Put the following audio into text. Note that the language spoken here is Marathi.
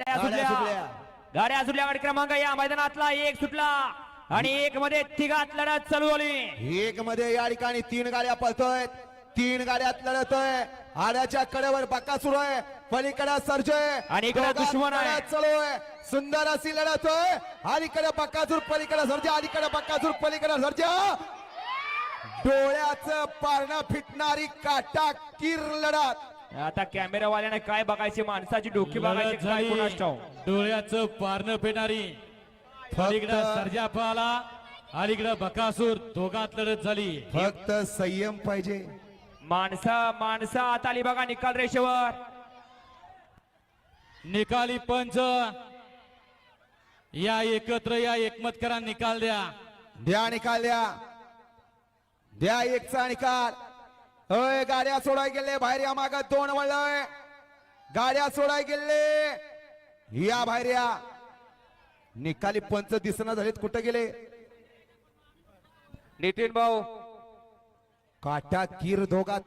गाड्या सुटल्या. गाड्या सुटल्या. गाडी क्रमांक या मैदानातला एक सुटला. आणि एक मध्ये तिघात लढत चालू झाली. एक मध्ये या ठिकाणी तीन गाड्या पळतोय. तीन गाड्यात लढतोय आड्याच्या कडेवर बक्का सुरू आहे. पलीकडे सर्जय आणि इकडे दुश्मन आहे. चालू आहे. सुंदर अशी लढत होय अलीकडे बक्कासूर पलीकडे सर्जा. अलीकडे बक्कासूर पलीकडे सर्जा. डोळ्याचं पारणं फिटणारी काटा किर लढत. आता कॅमेरावाल्याने काय बघायची? माणसाची डोकी बघायची लढत काय झाली. कोणास ठाऊक. डोळ्याचं पारणं पेणारी. पलीकडं सर्जा पळाला अलीकडं बकासूर दोघात लढत झाली. फक्त संयम पाहिजे. माणसं माणसं आता आली बघा निकाल रेषेवर. निकाली पंच. या एकत्र या एकमत निकाल द्या. द्या निकाल द्या. द्या एकचा निकाल. होय गाड्या सोडाय गेले बाहेर या माग दोन वळलोय गाड्या सोडाय गेले. या बाहेर या. निकाली पंच दिसना झालेत कुठं गेले? नितीन भाऊ. काटा किर दोघात.